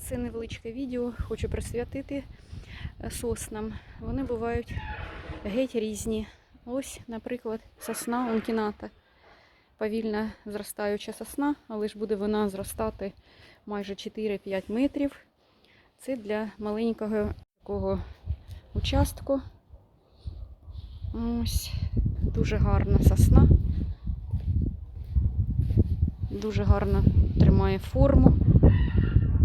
Це невеличке відео, хочу присвятити е, соснам. Вони бувають геть різні. Ось, наприклад, сосна онкіната. Повільно зростаюча сосна, але ж буде вона зростати майже 4-5 метрів. Це для маленького такого участку. Ось дуже гарна сосна. Дуже гарно тримає форму.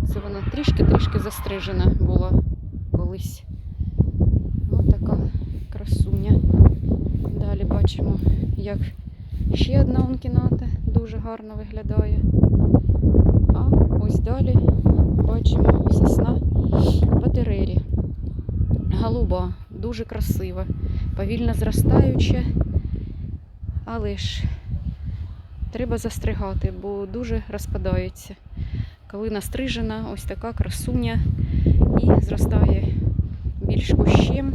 Це вона трішки-трішки застрижена була колись. Ось така красуня. Далі бачимо, як ще одна онкіната дуже гарно виглядає. А ось далі бачимо сосна патерері. Голуба, дуже красива, повільно зростаюча, але ж треба застригати, бо дуже розпадається. Коли настрижена, ось така красуня і зростає більш кущем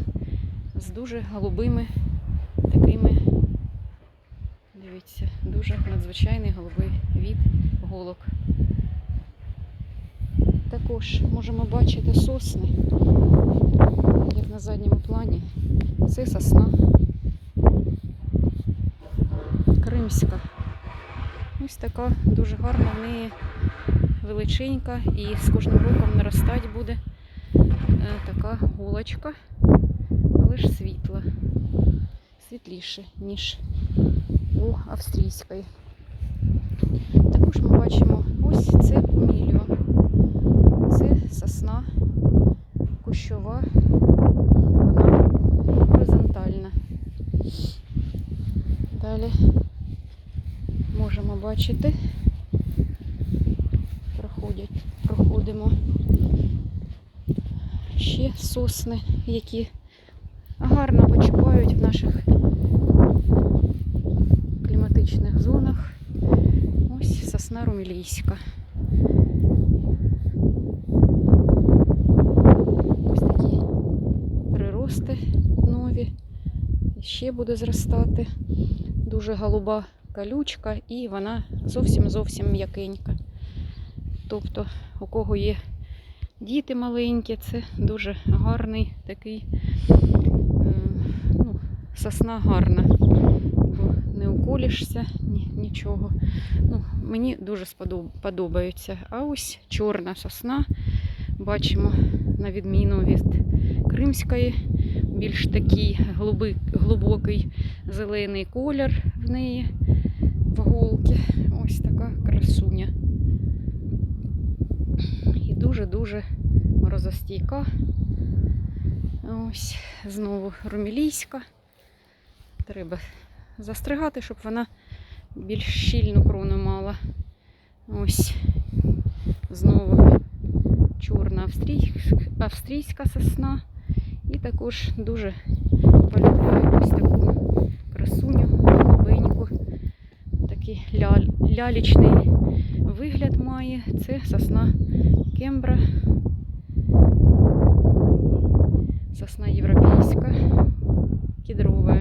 з дуже голубими такими, дивіться, дуже надзвичайний голубий від голок. Також можемо бачити сосни, як на задньому плані. Це сосна кримська. Ось така дуже гарна в неї величенька і з кожним роком наростати буде е, така голочка, але ж світла, світліше, ніж у австрійської. Також ми бачимо ось це мільйо. Це сосна кущова, вона горизонтальна. Далі можемо бачити проходять, проходимо ще сосни, які гарно почувають в наших кліматичних зонах. Ось сосна румілійська. Ось такі прирости нові. Ще буде зростати. Дуже голуба колючка і вона зовсім-зовсім м'якенька. Тобто, у кого є діти маленькі, це дуже гарний такий ну, сосна гарна. Бо не уколішся, ні, нічого. Ну, мені дуже подобаються. А ось чорна сосна, бачимо, на відміну від кримської, більш такий глибокий зелений колір в неї в голки. Ось така красуня дуже-дуже морозостійка. Ось знову румілійська. Треба застригати, щоб вона більш щільну крону мала. Ось знову чорна австрійська, сосна. І також дуже полюбляю ось таку красуню, лялічний вигляд має. Це сосна кембра. Сосна європейська, кедрова,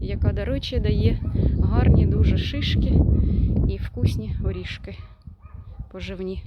яка, до речі, дає гарні дуже шишки і вкусні горішки поживні.